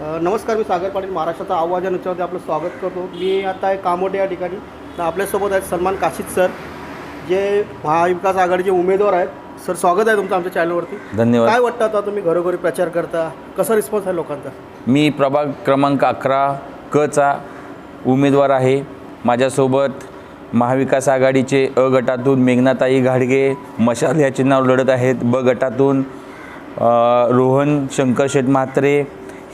नमस्कार मी सागर पाटील महाराष्ट्राचा आवाज या नुसत्यामध्ये आपलं स्वागत करतो. मी आता आहे कामोटे या ठिकाणी. तर आपल्यासोबत आहेत सलमान काशीद सर जे महाविकास आघाडीचे उमेदवार आहेत. सर स्वागत आहे तुमचं आमच्या चॅनलवरती. धन्यवाद. काय वाटतं आता तुम्ही घरोघरी प्रचार करता? कसा रिस्पॉन्स आहे लोकांचा? मी प्रभाग क्रमांक अकरा कचा उमेदवार आहे. माझ्यासोबत महाविकास आघाडीचे अ गटातून मेघनाताई घाडगे मशाल या चिन्हावर लढत आहेत. ब गटातून रोहन शंकर शेठ म्हात्रे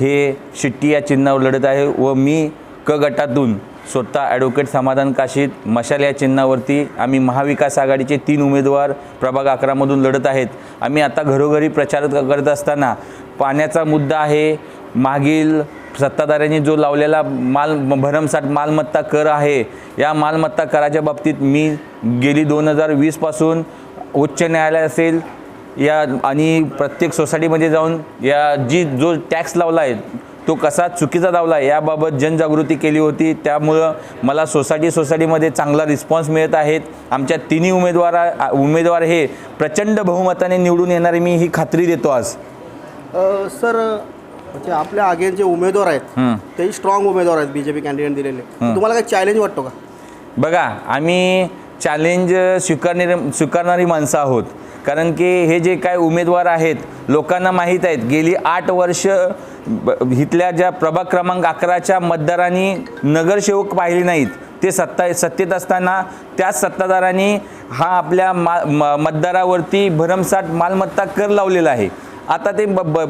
हे शिट्टी या चिन्हावर लढत आहे व मी क गटातून स्वतः ॲडव्होकेट समाधान काशीत मशाल या चिन्हावरती आम्ही महाविकास आघाडीचे तीन उमेदवार प्रभाग अकरामधून लढत आहेत. आम्ही आता घरोघरी प्रचार करत असताना पाण्याचा मुद्दा आहे. मागील सत्ताधाऱ्यांनी जो लावलेला माल भरमसाठ मालमत्ता कर आहे या मालमत्ता कराच्या बाबतीत मी गेली दोन हजार वीसपासून उच्च न्यायालय असेल या आणि प्रत्येक सोसायटीमध्ये जाऊन या जी जो टॅक्स लावला आहे तो कसा चुकीचा लावला आहे याबाबत जनजागृती केली होती. त्यामुळं मला सोसायटी सोसायटीमध्ये चांगला रिस्पॉन्स मिळत आहेत आमच्या तिन्ही उमेदवार उमेदवार हे प्रचंड बहुमताने निवडून येणारे मी ही खात्री देतो आज. सर म्हणजे आपल्या आगे जे उमेदवार आहेत. तेही स्ट्रॉंग उमेदवार आहेत बी जे पी कॅन्डिडेट दिलेले. तुम्हाला काही चॅलेंज वाटतो का? बघा आम्ही चॅलेंज स्वीकारणारे स्वीकारणारी माणसं आहोत. कारण की हे जे काय उमेदवार आहेत लोकांना माहीत आहेत गेली आठ वर्ष ब- इथल्या ज्या प्रभाग क्रमांक अकराच्या मतदारांनी नगरसेवक पाहिले नाहीत ते सत्ता सत्तेत असताना त्याच सत्ताधारांनी हा आपल्या मा म- मतदारावरती भरमसाठ मालमत्ता कर लावलेला आहे. आता ते ब ब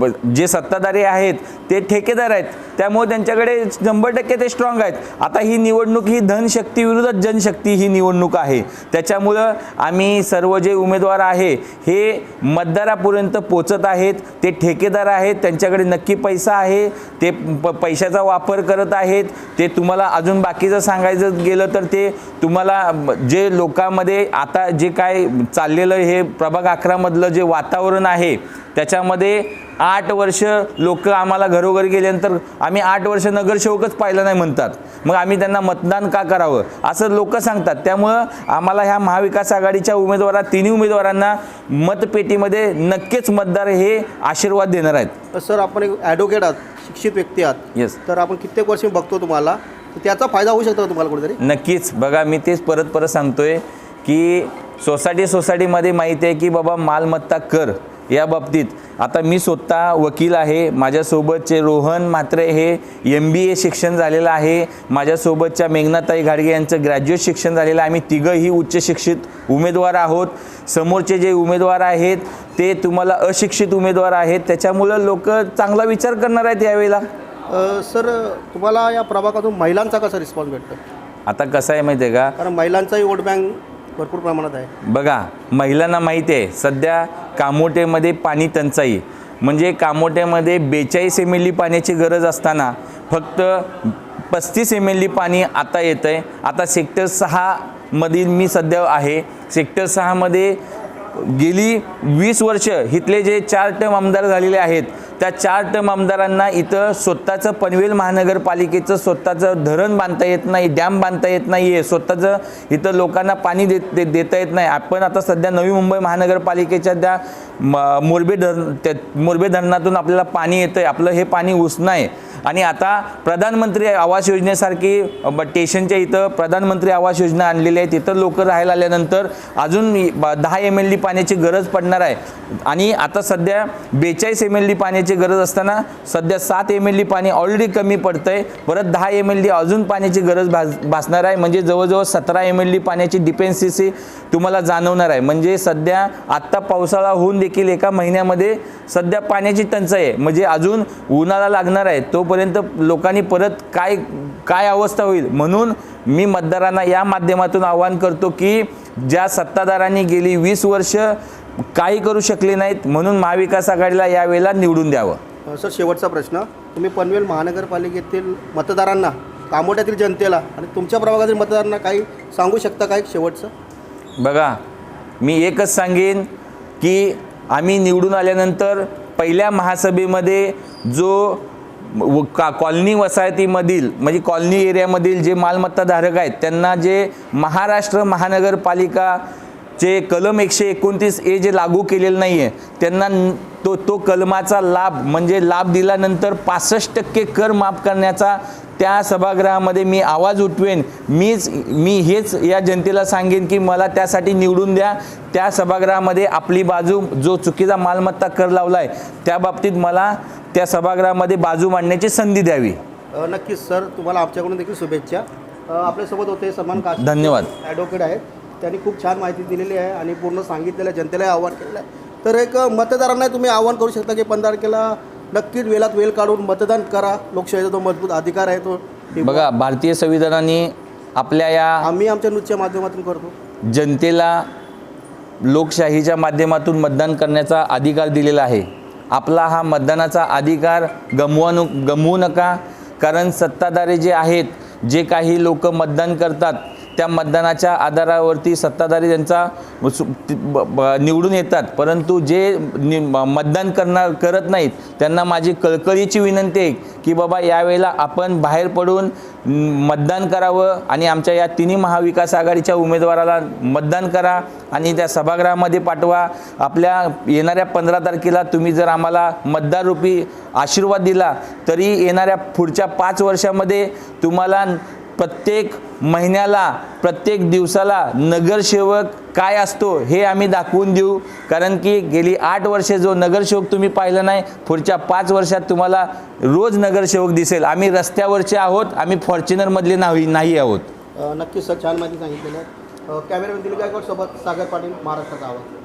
ब जे सत्ताधारी आहेत ते ठेकेदार आहेत त्यामुळे त्यांच्याकडे शंभर टक्के ते स्ट्रॉंग आहेत. आता ही निवडणूक ही धनशक्ती विरुद्ध जनशक्ती ही निवडणूक आहे. त्याच्यामुळं आम्ही सर्व जे उमेदवार आहे हे मतदारापर्यंत पोचत आहेत ते ठेकेदार आहेत त्यांच्याकडे नक्की पैसा आहे ते प पैशाचा वापर करत आहेत ते तुम्हाला अजून बाकीचं सांगायचं गेलं तर ते तुम्हाला जे लोकांमध्ये आता जे काय चाललेलं हे प्रभाग अकरामधलं जे वातावरण आहे त्याच्यामध्ये आठ वर्ष लोक आम्हाला घरोघरी गेल्यानंतर आम्ही आठ वर्ष नगरसेवकच पाहिलं नाही म्हणतात. मग आम्ही त्यांना मतदान का करावं? असं लोक सांगतात. त्यामुळं आम्हाला ह्या महाविकास आघाडीच्या उमेदवारा तिन्ही उमेदवारांना मतपेटीमध्ये नक्कीच मतदार हे आशीर्वाद देणार आहेत. सर आपण एक ॲडव्होकेट आहात शिक्षित व्यक्ती आहात. येस तर आपण कित्येक वर्ष बघतो तुम्हाला. त्याचा फायदा होऊ शकतो तुम्हाला कुठेतरी? नक्कीच. बघा मी तेच परत परत सांगतोय की सोसायटी सोसायटीमध्ये माहिती आहे की बाबा मालमत्ता कर. या बाबतीत. आता मी स्वतः वकील आहे. माझ्यासोबतचे रोहन मात्रे हे एम बी ए शिक्षण झालेलं आहे. माझ्यासोबतच्या मेघनाताई घाडगे यांचं ग्रॅज्युएट शिक्षण झालेलं आहे. आम्ही तिघंही उच्च शिक्षित उमेदवार आहोत. समोरचे जे उमेदवार आहेत ते तुम्हाला अशिक्षित उमेदवार आहेत. त्याच्यामुळं लोक चांगला विचार करणार आहेत यावेळेला. सर तुम्हाला या प्रभागातून महिलांचा कसा रिस्पॉन्स भेटतो? आता कसं आहे माहिती आहे का? कारण महिलांचाही वोट बँक भरपूर प्रमाणात आहे. बघा महिलांना माहिती आहे सध्या कामोटेमध्ये पाणी टंचाई. म्हणजे कामोट्यामध्ये बेचाळीस एम एल पाण्याची गरज असताना फक्त पस्तीस एम एल पाणी आता येतं आहे आता सेक्टर सहामधील मी सध्या आहे. सेक्टर सहामध्ये गेली वीस वर्ष इथले जे चार टर्म आमदार झालेले आहेत त्या चार टर्म आमदारांना इथं स्वतःचं पनवेल महानगरपालिकेचं स्वतःचं धरण बांधता येत नाही डॅम बांधता येत नाही आहे स्वतःचं इथं लोकांना पाणी देत दे- देता येत नाही. आपण आता सध्या नवी मुंबई महानगरपालिकेच्या त्या म मोरबे धरण त्या मोरबे धरणातून आपल्याला पाणी येतं आहे आपलं हे पाणी उसणं आहे आणि आता प्रधानमंत्री आवास योजनेसारखी ब- स्टेशनच्या इथं प्रधानमंत्री आवास योजना आणलेली आहे तिथं लोक राहायला आल्यानंतर अजून ब- दहा एम एल डी पाण्याची गरज पडणार आहे. आणि आता सध्या बेचाळीस एम एल डी पाण्याची गरज असताना सध्या सात एम एल डी पाणी ऑलरेडी कमी पडतं आहे परत दहा एम एल डी अजून पाण्याची गरज भास भासणार आहे. म्हणजे जवळजवळ सतरा एम एल डी पाण्याची डिपेन्सिसी तुम्हाला जाणवणार आहे. म्हणजे सध्या आत्ता पावसाळा होऊन देखील एका महिन्यामध्ये सध्या पाण्याची टंचाई आहे. म्हणजे अजून उन्हाळा लागणार आहे. तोपर्यंत लोकांनी परत काय काय अवस्था होईल? म्हणून मी मतदारांना या माध्यमातून आवाहन करतो की ज्या सत्ताधारांनी गेली वीस वर्ष काही करू शकले नाहीत म्हणून महाविकास आघाडीला यावेळेला निवडून द्यावं. सर शेवटचा प्रश्न. तुम्ही पनवेल महानगरपालिकेतील मतदारांना कामोट्यातील जनतेला आणि तुमच्या प्रभागातील मतदारांना काही सांगू शकता काय शेवटचं? बघा मी एकच सांगेन की आम्ही निवडून आल्यानंतर पहिल्या महासभेमध्ये जो व- का कॉलनी वसाहतीमधील म्हणजे कॉलनी एरियामधील जे मालमत्ताधारक आहेत त्यांना जे महाराष्ट्र महानगरपालिका जे कलम एकशे एकोणतीस ए जे लागू केलेलं नाही आहे त्यांना तो तो कलमाचा लाभ म्हणजे लाभ दिल्यानंतर पासष्ट टक्के कर माफ करण्याचा त्या सभागृहामध्ये मी आवाज उठवेन. मीच मी हेच या जनतेला सांगेन की मला त्यासाठी निवडून द्या. त्या सभागृहामध्ये आपली बाजू जो चुकीचा मालमत्ता कर लावला आहे त्या बाबतीत मला त्या सभागृहामध्ये बाजू मांडण्याची संधी द्यावी. नक्कीच सर तुम्हाला आमच्याकडून देखील शुभेच्छा. आपल्यासोबत होते सन्मान काशी धन्यवाद. ॲडव्होकेट आहेत. त्यांनी खूप छान माहिती दिलेली आहे आणि पूर्ण सांगितलेलं आहे जनतेलाही आव्हान केलेलं आहे. तर एक मतदारांना तुम्ही आव्हान करू शकता की पंधरा तारखेला नक्कीच वेळात वेळ काढून मतदान करा. लोकशाहीचा तो मजबूत अधिकार आहे तो बघा भारतीय संविधानाने आपल्या या आम्ही आमच्या न्यूजच्या माध्यमातून करतो. जनतेला लोकशाहीच्या माध्यमातून मतदान करण्याचा अधिकार दिलेला आहे. आपला हा मतदानाचा अधिकार गमवा नु गमवू नका. कारण सत्ताधारी जे आहेत जे काही लोक मतदान करतात त्या मतदानाच्या आधारावरती सत्ताधारी त्यांचा सु- ब- ब- निवडून येतात. परंतु जे नि म- मतदान करणार करत नाहीत त्यांना माझी कळकळीची विनंती आहे की बाबा यावेळेला आपण बाहेर पडून मतदान करावं आणि आमच्या या तिन्ही महाविकास आघाडीच्या उमेदवाराला मतदान करा आणि त्या सभागृहामध्ये पाठवा. आपल्या येणाऱ्या पंधरा तारखेला तुम्ही जर आम्हाला मतदाररूपी आशीर्वाद दिला तरी येणाऱ्या पुढच्या पाच वर्षामध्ये तुम्हाला प्रत्येक महिन्याला प्रत्येक दिवसाला नगरसेवक काय असतो हे आम्ही दाखवून देऊ. कारण की गेली आठ वर्षे जो नगरसेवक तुम्ही पाहिलं नाही पुढच्या पाच वर्षात तुम्हाला रोज नगरसेवक दिसेल. आम्ही रस्त्यावरचे आहोत आम्ही फॉर्च्युनरमधले नाही नाही आहोत. नक्कीच सर छान माहिती सांगितलेलं कॅमेरामॅन दिलीप गायकवाड सोबत सागर पाटील महाराष्ट्राचा आवाज.